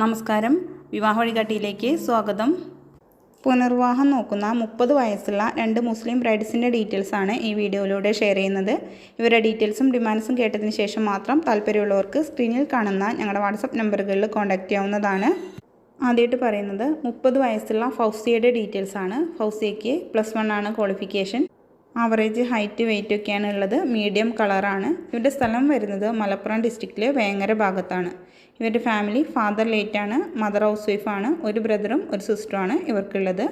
നമസ്കാരം. വിവാഹ വഴികാട്ടിയിലേക്ക് സ്വാഗതം. പുനർവിവാഹം നോക്കുന്ന മുപ്പത് വയസ്സുള്ള രണ്ട് മുസ്ലിം ബ്രൈഡ്സിന്റെ ഡീറ്റെയിൽസാണ് ഈ വീഡിയോയിലൂടെ ഷെയർ ചെയ്യുന്നത്. ഇവരുടെ ഡീറ്റെയിൽസും ഡിമാൻഡ്സും കേട്ടതിന് ശേഷം മാത്രം താല്പര്യമുള്ളവർക്ക് സ്ക്രീനിൽ കാണുന്ന ഞങ്ങളുടെ വാട്സപ്പ് നമ്പറുകളിൽ കോൺടാക്റ്റ് ചെയ്യാവുന്നതാണ്. ആദ്യമായിട്ട് പറയുന്നത് മുപ്പത് വയസ്സുള്ള ഫൗസിയയുടെ ഡീറ്റെയിൽസാണ് ഫൗസിയയ്ക്ക് പ്ലസ് വൺ ആണ് ക്വാളിഫിക്കേഷൻ. ആവറേജ് ഹൈറ്റ് വെയിറ്റ് ഒക്കെയാണ് ഉള്ളത്. മീഡിയം കളറാണ് ഇവരുടെ സ്ഥലം വരുന്നത് മലപ്പുറം ഡിസ്ട്രിക്റ്റിലെ വേങ്ങര ഭാഗത്താണ്. ഇവരുടെ ഫാമിലി ഫാദർ ലേറ്റാണ് മദർ ഹൗസ് വൈഫാണ് ഒരു ബ്രദറും ഒരു സിസ്റ്ററുമാണ് ഇവർക്കുള്ളത്.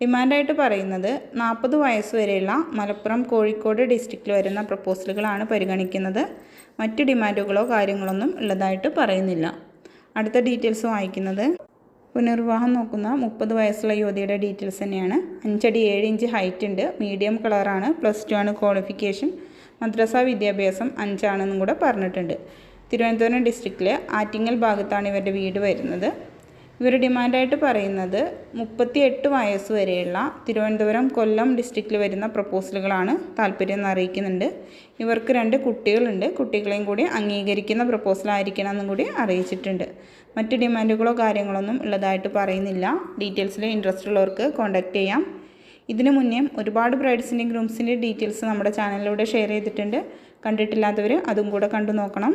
ഡിമാൻഡായിട്ട് പറയുന്നത് നാൽപ്പത് വയസ്സ് വരെയുള്ള മലപ്പുറം കോഴിക്കോട് ഡിസ്ട്രിക്റ്റിൽ വരുന്ന പ്രപ്പോസലുകളാണ് പരിഗണിക്കുന്നത്. മറ്റ് ഡിമാൻഡുകളോ കാര്യങ്ങളൊന്നും ഉള്ളതായിട്ട് പറയുന്നില്ല. അടുത്ത ഡീറ്റെയിൽസ് വായിക്കുന്നത്. പുനർവിവാഹം നോക്കുന്ന മുപ്പത് വയസ്സുള്ള യുവതിയുടെ ഡീറ്റെയിൽസ് തന്നെയാണ്. അഞ്ചടി ഏഴ് ഇഞ്ച് ഹൈറ്റ് ഉണ്ട്. മീഡിയം കളറാണ് പ്ലസ് ടു ആണ് ക്വാളിഫിക്കേഷൻ മദ്രസ വിദ്യാഭ്യാസം അഞ്ചാണെന്നും കൂടെ പറഞ്ഞിട്ടുണ്ട്. തിരുവനന്തപുരം ഡിസ്ട്രിക്റ്റിലെ ആറ്റിങ്ങൽ ഭാഗത്താണ് ഇവരുടെ വീട് വരുന്നത്. ഇവർ ഡിമാൻഡായിട്ട് പറയുന്നത് മുപ്പത്തി എട്ട് വയസ്സ് വരെയുള്ള തിരുവനന്തപുരം കൊല്ലം ഡിസ്ട്രിക്റ്റിൽ വരുന്ന പ്രപ്പോസലുകളാണ് താല്പര്യം അറിയിക്കുന്നുണ്ട്. ഇവർക്ക് രണ്ട് കുട്ടികളുണ്ട്. കുട്ടികളെയും കൂടി അംഗീകരിക്കുന്ന പ്രപ്പോസലായിരിക്കണം എന്നും കൂടി അറിയിച്ചിട്ടുണ്ട്. മറ്റ് ഡിമാൻഡുകളോ കാര്യങ്ങളൊന്നും ഉള്ളതായിട്ട് പറയുന്നില്ല. ഡീറ്റെയിൽസിൽ ഇൻട്രസ്റ്റ് ഉള്ളവർക്ക് കോൺടാക്റ്റ് ചെയ്യാം. ഇതിനു മുന്നേ ഒരുപാട് ബ്രൈഡ്സിന്റെയും ഗ്രൂംസിന്റെയും ഡീറ്റെയിൽസ് നമ്മുടെ ചാനലിലൂടെ ഷെയർ ചെയ്തിട്ടുണ്ട്. കണ്ടിട്ടില്ലാത്തവർ അതും കൂടെ കണ്ടു നോക്കണം.